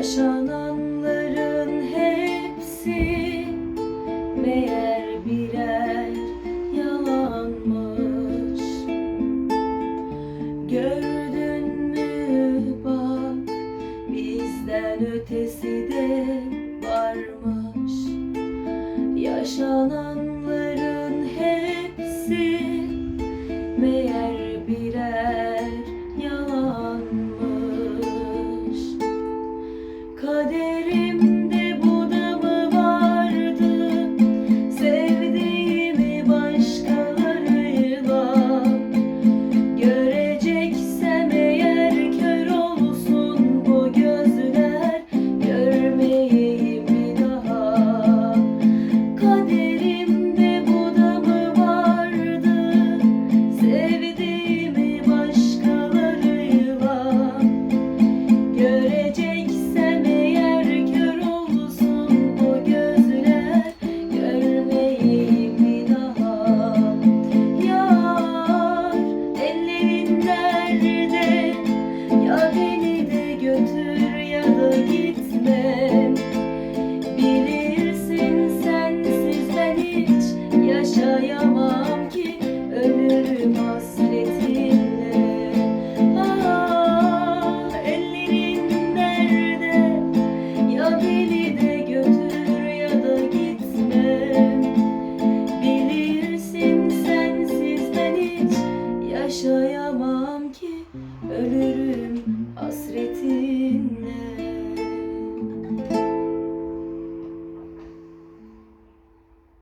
Yaşananların hepsi meğer birer yalanmış. Gördün mü? Bak bizden ötesi de varmış. Yaşanan Bilirsin sensiz ben hiç yaşayamam ki Ölürüm hasretinle. Ah ellerin nerede? Ya beni de götür ya da gitme. Bilirsin sensiz ben hiç yaşayamam ki Ölürüm hasretinle.